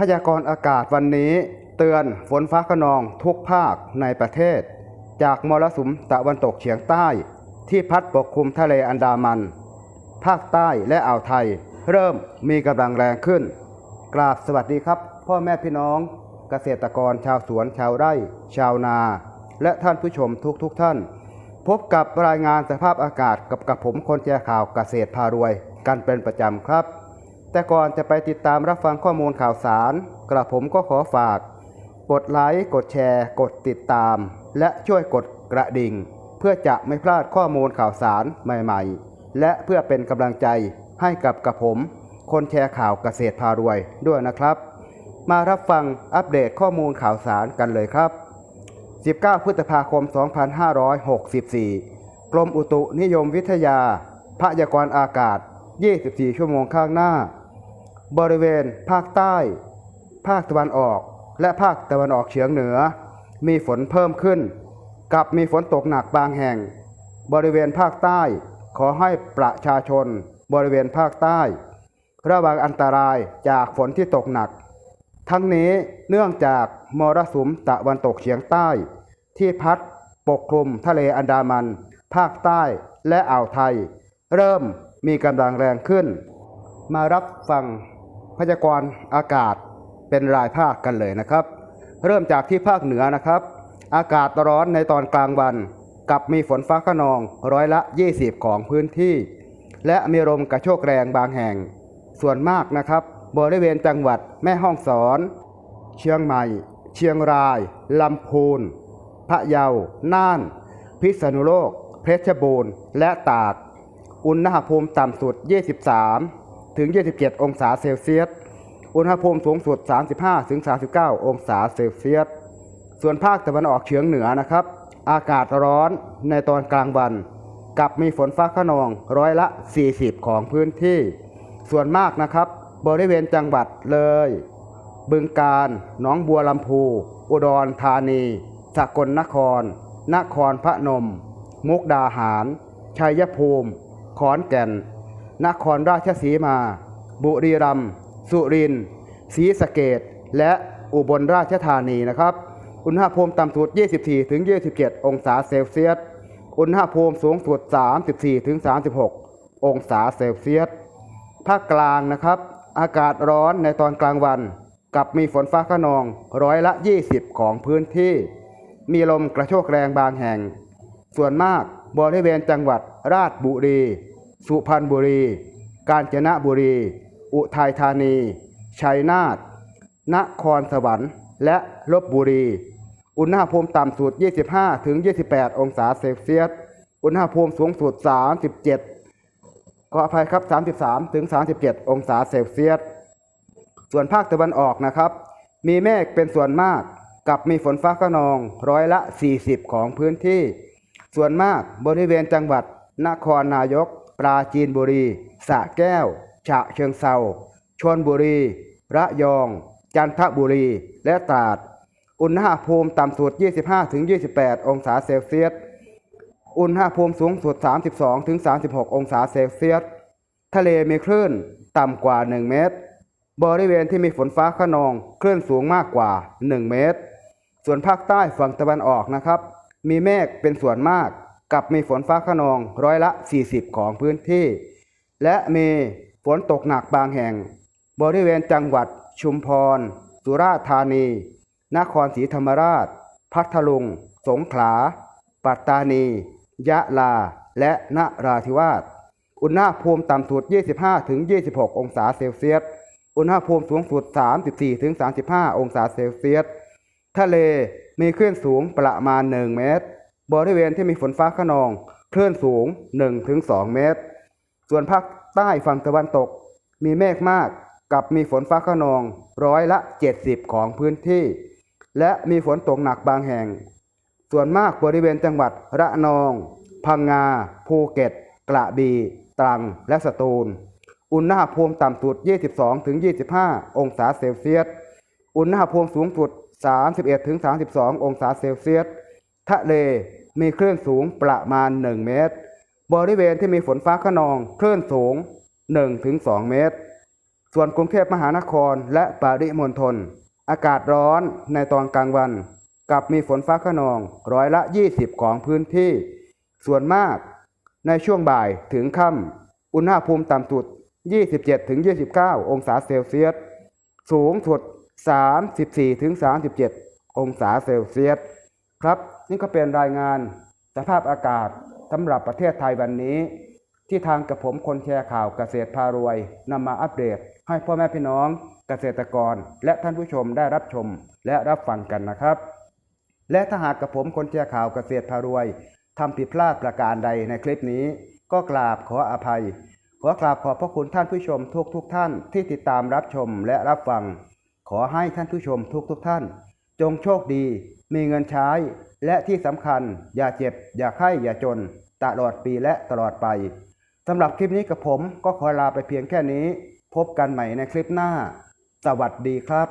พยากรณ์อากาศวันนี้เตือนฝนฟ้าขนองทุกภาคในประเทศ จากมรสุมตะวันตกเฉียงใต้ ที่พัดปกคลุมทะเลอันดามัน ภาคใต้และอ่าวไทย เริ่มมีกำลังแรงขึ้น กราบสวัสดีครับ พ่อแม่พี่น้อง เกษตรกรชาวสวนชาวไร่ ชาวนา และท่านผู้ชมทุกทุกท่าน พบกับรายงานสภาพอากาศกับกับผมคนแจข่าวเกษตรพารวย กันเป็นประจำครับ แต่ก่อนจะไปติดตามรับฟังข้อมูลข่าวสาร กระผมก็ขอฝาก กดไลค์กดแชร์ กดติดตาม และช่วยกดกระดิ่ง เพื่อจะไม่พลาดข้อมูลข่าวสารใหม่ๆ และเพื่อเป็นกำลังใจให้กับกับผม คนแชร์ข่าวเกษตรพารวยด้วยนะครับ มารับฟังอัปเดตข้อมูลข่าวสารกันเลยครับ 19 พฤษภาคม 2564 กรมอุตุนิยมวิทยาพยากรณ์อากาศ 24 ชั่วโมงข้างหน้า บริเวณ ภาคใต้ ภาคตะวันออก และภาคตะวันออกเฉียงเหนือ มีฝนเพิ่มขึ้น กับมีฝนตกหนักบางแห่ง บริเวณภาคใต้ ขอให้ประชาชน บริเวณภาคใต้ ระวังอันตรายจากฝนที่ตกหนัก ทั้งนี้เนื่องจากมรสุมตะวันตกเฉียงใต้ ที่พัดปกคลุมทะเลอันดามัน ภาคใต้และอ่าวไทย เริ่มมีกำลังแรงขึ้น มารับฟัง พยากรณ์อากาศเป็นรายภาคกันเลยนะครับ เริ่มจากที่ภาคเหนือนะครับ อากาศร้อนในตอนกลางวัน กับมีฝนฟ้าขนองร้อยละ 20 ของพื้นที่ และมีลมกระโชกแรงบางแห่ง ส่วนมากนะครับบริเวณจังหวัดแม่ฮ่องสอน เชียงใหม่ เชียงราย ลำพูนพะเยา น่าน พิษณุโลก เพชรบูรณ์ และตาก อุณหภูมิต่ำสุด 23 ถึง 27 องศาเซลเซียส อุณหภูมิสูงสุด 35 ถึง 39 องศาเซลเซียส ส่วนภาคตะวันออกเฉียงเหนือนะครับ อากาศร้อนในตอนกลางวัน กับมีฝนฟ้าขนองร้อยละ 40 ของพื้นที่ ส่วนมากนะครับ บริเวณจังหวัดเลย บึงกาฬหนองบัวลำพู อุดรธานีสกลนคร นครพระนม มุกดาหาร ชัยภูมิ ขอนแก่น นครราชสีมา บุรีรัมย์สุรินทร์ศรีสะเกดและอุบลราชธานีนะครับ อุณหภูมิต่ำสุด 24 ถึง 27 องศาเซลเซียส อุณหภูมิสูงสุด 34 ถึง 36 องศาเซลเซียส ภาคกลางนะครับ อากาศร้อนในตอนกลางวัน กับมีฝนฟ้าขนองร้อยละ 20 ของพื้นที่ มีลมกระโชกแรงบางแห่ง ส่วนมากบริเวณจังหวัดราชบุรี สุพรรณบุรี กาญจนบุรี อุทัยธานี ชัยนาท นครสวรรค์ และลบบุรี อุณหภูมิต่ำสุด 25ถึง28 องศาเซลเซียส อุณหภูมิสูงสุด 37 ขออภัยครับ 33ถึง37 องศาเซลเซียส ส่วนภาคตะวันออกนะครับ มีเมฆเป็นส่วนมากกับมีฝนฟ้าขนองร้อยละ 40 ของพื้นที่ ส่วนมากบริเวณจังหวัดนครนายก ปราจีนบุรีสระแก้ว ฉะเชิงเซาชลบุรี ระยอง จันทบุรี และตราด อุณหภูมิต่ำสุด 25-28 องศาเซลเซียส อุณหภูมิสูงสุด 32-36 องศาเซลเซียส ทะเลมีคลื่นต่ำกว่า 1 เมตร บริเวณที่มีฝนฟ้าขนองคลื่นสูงมากกว่า 1 เมตร ส่วนภาคใต้ฝั่งตะวันออกนะครับ มีเมฆเป็นส่วนมาก กับมีฝนฟ้าขนองร้อยละ 40 ของพื้นที่ และมีฝนตกหนักบางแห่ง บริเวณจังหวัด ชุมพร สุราษฎร์ธานี นครศรีธรรมราช พัทลุง สงขลา ปัตตานี ยะลา และนราธิวาส อุณหภูมิต่ำสุด 25-26 องศาเซลเซียส อุณหภูมิสูงสุด 34-35 องศาเซลเซียส ทะเลมีคลื่นสูงประมาณ 1 เมตร บริเวณที่มีฝนฟ้าขนอง คลื่นสูง 1-2 เมตร ส่วนภาคใต้ฝั่งตะวันตก มีเมฆมากกับมีฝนฟ้าขนองร้อยละ 70 ของพื้นที่ และมีฝนตกหนักบางแห่ง ส่วนมากบริเวณจังหวัดระนอง พังงา ภูเก็ต กระบี่ตรัง และสตูล อุณหภูมิต่ำสุด 22-25 องศาเซลเซียส อุณหภูมิสูงสุด 31-32 องศาเซลเซียส ทะเล มีคลื่นสูงประมาณ 1 เมตร บริเวณที่มีฝนฟ้าขนองคลื่นสูง 1-2 เมตร ส่วนกรุงเทพมหานครและปริมณฑลอากาศร้อนในตอนกลางวัน กับมีฝนฟ้าขนองร้อยละ 20 ของพื้นที่ ส่วนมาก ในช่วงบ่ายถึงค่ำอุณหภูมิต่ำสุด 27-29 องศาเซลเซียส สูงสุด 34-37 องศาเซลเซียส ครับนี่ก็เป็นรายงานสภาพอากาศสำหรับประเทศไทยวันนี้ ที่ทางกับผมคนแชร์ข่าวเกษตรพารวยนำมาอัปเดต ให้พ่อแม่พี่น้องเกษตรกร และท่านผู้ชมได้รับชมและรับฟังกันนะครับ และถ้าหากกับผมคนแชร์ข่าวเกษตรพารวยทำผิดพลาดประการใดในคลิปนี้ ก็กราบขออภัย ขอกราบขอบพระคุณท่านผู้ชมทุกทุกท่านที่ติดตามรับชมและรับฟัง ขอให้ท่านผู้ชมทุกทุกท่าน จงโชคดี มีเงินใช้ และที่สำคัญ อย่าเจ็บ อย่าไข้อย่าจน ตลอดปีและตลอดไปสำหรับคลิปนี้กับผมก็ขอลาไปเพียงแค่นี้ พบกันใหม่ในคลิปหน้า สวัสดีครับ